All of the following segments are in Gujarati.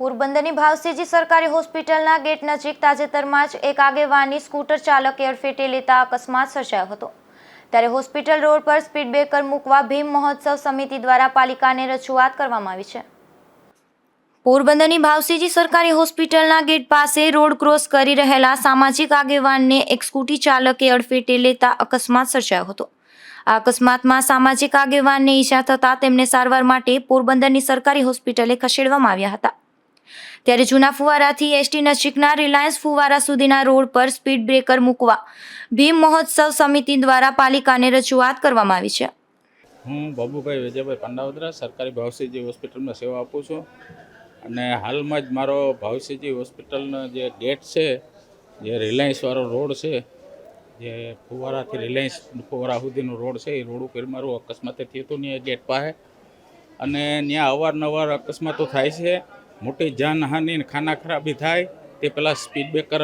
પોરબંદરની ભાવસીજી સરકારી હોસ્પિટલના ગેટ નજીક તાજેતરમાં જ એક આગેવાની સ્કૂટર ચાલકે અડફેટે લેતા અકસ્માત સર્જાયો હતો. ત્યારે હોસ્પિટલ રોડ પર સ્પીડ બ્રેકર મૂકવા ભીમ મહોત્સવ સમિતિ દ્વારા પાલિકાને રજૂઆત કરવામાં આવી છે. પોરબંદરની ભાવસીજી સરકારી હોસ્પિટલના ગેટ પાસે રોડ ક્રોસ કરી રહેલા સામાજિક આગેવાનને એક સ્કૂટી ચાલકે અડફેટે લેતા અકસ્માત સર્જાયો હતો. આ અકસ્માતમાં સામાજિક આગેવાનને ઈજા થતાં તેમને સારવાર માટે પોરબંદરની સરકારી હોસ્પિટલે ખસેડવામાં આવ્યા હતા. ત્યારે જૂના ફુવારાથી એસટી નજીકના રિલાયન્સ ફુવારા સુધીના રોડ પર સ્પીડ બ્રેકર મૂકવા ભીમ મહોત્સવ સમિતિ દ્વારા પાલિકાને રજૂઆત કરવામાં આવી છે. હું બાબુભાઈ વિજયભાઈ પંડાવદરા, સરકારી ભાવસિંહજી હોસ્પિટલમાં સેવા આપું છું. અને હાલમાં જ મારો ભાવસીજી હોસ્પિટલનો જે ગેટ છે, જે રિલાયન્સવાળો રોડ છે, જે ફુવારાથી રિલાયન્સ ફુવારા સુધીનો રોડ છે, એ રોડ ઉપર મારું અકસ્માતે થયું હતું ને ગેટ પાસે. અને ત્યાં અવારનવાર અકસ્માતો થાય છે. મોટી જાનહાનિ ને ખાના ખરાબી થાય, તે પહેલાં સ્પીડ બ્રેકર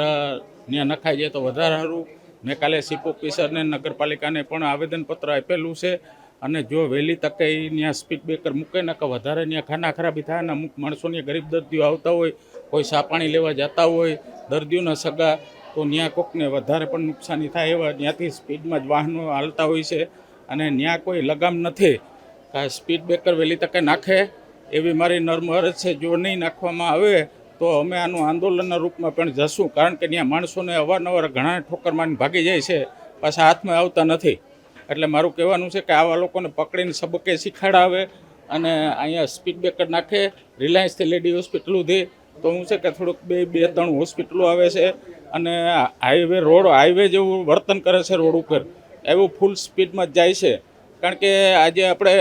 ત્યાં નખાઈ જાય તો વધારે સારું. મેં કાલે ચીફ ઓફિસરને નગરપાલિકાને પણ આવેદનપત્ર આપેલું છે. અને જો વહેલી તકે ત્યાં સ્પીડ બ્રેકર મૂકે ને કે વધારે ત્યાં ખાના ખરાબી થાય અને અમુક માણસોની ગરીબ દર્દીઓ આવતા હોય, કોઈ સાપાણી લેવા જતા હોય, દર્દીઓના સગા, તો ત્યાં કોકને વધારે પણ નુકસાની થાય એવા ત્યાંથી સ્પીડમાં જ વાહનો હાલતા હોય છે. અને ત્યાં કોઈ લગામ નથી. કે સ્પીડ બ્રેકર વહેલી તકે નાખે એવી મારી નર્મ છે, જો નહીં નાખવામાં આવે, તો અમે આનું આંદોલનના રૂપમાં પણ જશું. કારણ કે ત્યાં માણસોને અવારનવાર ઘણા ઠોકર મારીને ભાગી જાય છે, પાછા હાથમાં આવતા નથી. એટલે મારું કહેવાનું છે કે આવા લોકોને પકડીને સબકે શીખવાડાવે અને અહીંયા સ્પીડ બ્રેકર નાખે રિલાયન્સથી લેડી હોસ્પિટલ સુધી. તો હું છે કે થોડુંક બે બે, ત્રણ હોસ્પિટલો આવે છે અને હાઈવે રોડ હાઈવે જેવું વર્તન કરે છે રોડ ઉપર. એવું ફૂલ સ્પીડમાં જાય છે. કારણ કે આજે આપણે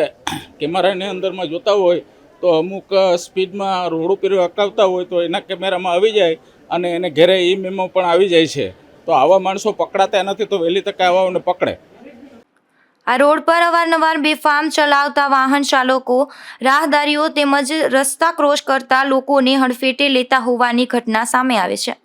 કેમેરાની અંદરમાં જોતા હોય તો અમુક સ્પીડમાં રોડ ઉપર અટકાવતા હોય તો એના કેમેરામાં આવી જાય અને એને ઘેરે ઈ મેમો પણ આવી જાય છે. તો આવા માણસો પકડાતા નથી તો વહેલી તકે આવાઓને પકડે. આ રોડ પર અવારનવાર બેફામ ચલાવતા વાહન ચાલકો, રાહદારીઓ તેમજ રસ્તા ક્રોસ કરતા લોકોને હડફેટે લેતા હોવાની ઘટના સામે આવે છે.